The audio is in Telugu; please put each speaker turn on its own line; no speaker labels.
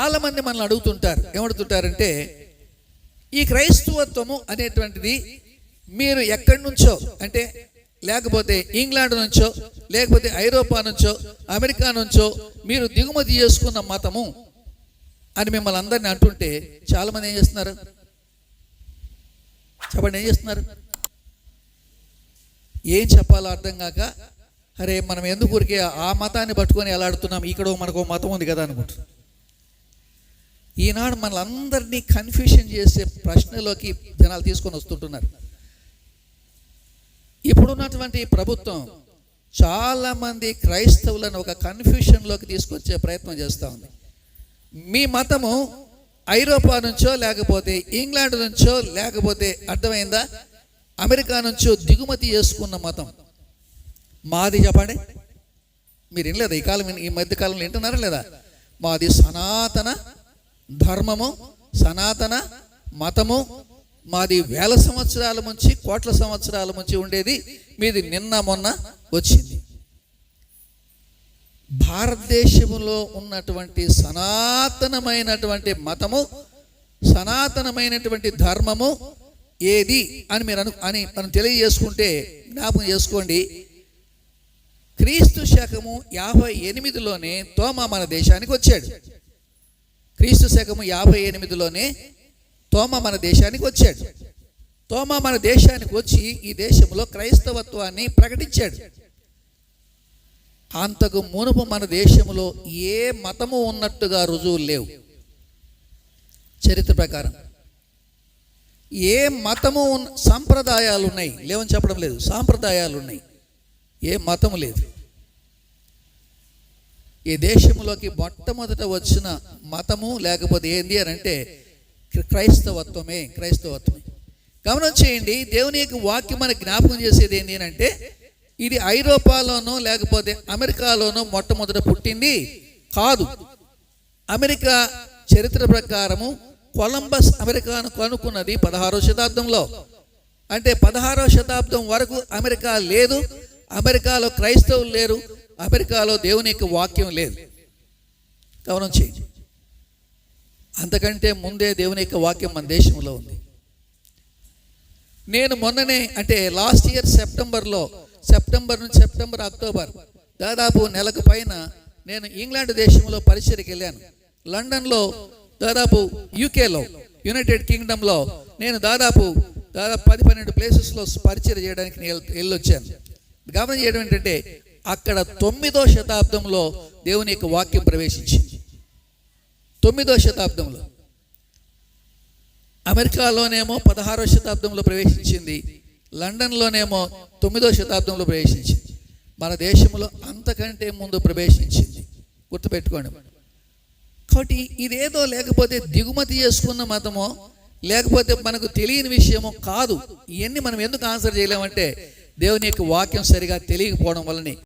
చాలామంది మనల్ని అడుగుతుంటారు. ఏమడుతుంటారంటే ఈ క్రైస్తవత్వము అనేటువంటిది మీరు ఎక్కడి నుంచో అంటే లేకపోతే ఇంగ్లాండ్ నుంచో లేకపోతే ఐరోపా నుంచో అమెరికా నుంచో మీరు దిగుమతి చేసుకున్న మతము అని మిమ్మల్ని అందరిని అంటుంటే చాలామంది ఏం చేస్తున్నారు? చెప్పండి ఏం చేస్తున్నారు? ఏం చెప్పాలో అర్థం కాక అరే మనం ఎందుకు ఊరికే ఆ మతాన్ని పట్టుకొని ఎలాడుతున్నాం ఇక్కడ మనకు మతం ఉంది కదా అనుకుంటున్నాం ఈనాడు మనలందరినీ కన్ఫ్యూషన్ చేసే ప్రశ్నలోకి జనాలు తీసుకొని వస్తుంటున్నారు. ఇప్పుడున్నటువంటి ప్రభుత్వం చాలామంది క్రైస్తవులను ఒక కన్ఫ్యూషన్లోకి తీసుకొచ్చే ప్రయత్నం చేస్తూ ఉంది. మీ మతము ఐరోపా నుంచో లేకపోతే ఇంగ్లాండ్ నుంచో లేకపోతే అర్థమైందా? అమెరికా నుంచో దిగుమతి చేసుకున్న మతం. మాది చెప్పండి. మీరు వినలేదా? ఈ కాలం ఈ మధ్య కాలంలో వింటున్నారా లేదా? మాది సనాతన ధర్మము సనాతన మతము మాది వేల సంవత్సరాల నుంచి కోట్ల సంవత్సరాల నుంచి ఉండేది. మీది నిన్న మొన్న వచ్చింది. భారతదేశంలో ఉన్నటువంటి సనాతనమైనటువంటి మతము సనాతనమైనటువంటి ధర్మము ఏది అని మీరు అను అని మనం తెలియజేసుకుంటే జ్ఞాపకం చేసుకోండి. క్రీస్తు శకము యాభై ఎనిమిదిలోనే తోమా మన దేశానికి వచ్చాడు. క్రీస్తు శకము యాభై ఎనిమిదిలోనే తోమా మన దేశానికి వచ్చాడు. తోమా మన దేశానికి వచ్చి ఈ దేశంలో క్రైస్తవత్వాన్ని ప్రకటించాడు. అంతకు మునుపు మన దేశంలో ఏ మతము ఉన్నట్టుగా రుజువులు లేవు. చరిత్ర ప్రకారం. ఏ మతము ఉన్న సాంప్రదాయాలు ఉన్నాయి. లేవని చెప్పడం లేదు. సాంప్రదాయాలు ఉన్నాయి. ఏ మతము లేదు. ఈ దేశంలోకి మొట్టమొదట వచ్చిన మతము లేకపోతే ఏంది అని అంటే క్రైస్తవత్వమే క్రైస్తవత్వమే. గమనం చేయండి దేవుని యొక్క వాక్యం మనకి జ్ఞాపకం చేసేది ఏంటి అని అంటే ఇది ఐరోపాలోనో లేకపోతే అమెరికాలోనో మొట్టమొదట పుట్టింది కాదు. అమెరికా చరిత్ర ప్రకారము కొలంబస్ అమెరికాను కనుక్కున్నది పదహారో శతాబ్దంలో. అంటే పదహారో శతాబ్దం వరకు అమెరికా లేదు అమెరికాలో క్రైస్తవులు లేరు అమెరికాలో దేవుని యొక్క వాక్యం లేదు. గమనం చేయండి అంతకంటే ముందే దేవుని యొక్క వాక్యం మన దేశంలో ఉంది. నేను మొన్ననే అంటే లాస్ట్ ఇయర్ సెప్టెంబర్లో సెప్టెంబర్ నుంచి సెప్టెంబర్ అక్టోబర్ దాదాపు నెలకు పైన నేను ఇంగ్లాండ్ దేశంలో పరిచయకి వెళ్ళాను. లండన్లో దాదాపు యూకేలో యునైటెడ్ కింగ్డమ్లో నేను దాదాపు దాదాపు పది పన్నెండు ప్లేసెస్లో పరిచయం చేయడానికి నేను వెళ్ళొచ్చాను. గమనం చేయడం ఏంటంటే అక్కడ తొమ్మిదో శతాబ్దంలో దేవుని యొక్క వాక్యం ప్రవేశించింది. తొమ్మిదో శతాబ్దంలో. అమెరికాలోనేమో పదహారో శతాబ్దంలో ప్రవేశించింది. లండన్లోనేమో తొమ్మిదో శతాబ్దంలో ప్రవేశించింది. మన దేశంలో అంతకంటే ముందు ప్రవేశించింది. గుర్తుపెట్టుకోండి. కాబట్టి ఇదేదో లేకపోతే దిగుమతి చేసుకున్న మతమో లేకపోతే మనకు తెలియని విషయమో కాదు. ఇవన్నీ మనం ఎందుకు ఆన్సర్ చేయలేమంటే దేవుని యొక్క వాక్యం సరిగా తెలియకపోవడం వల్లనే.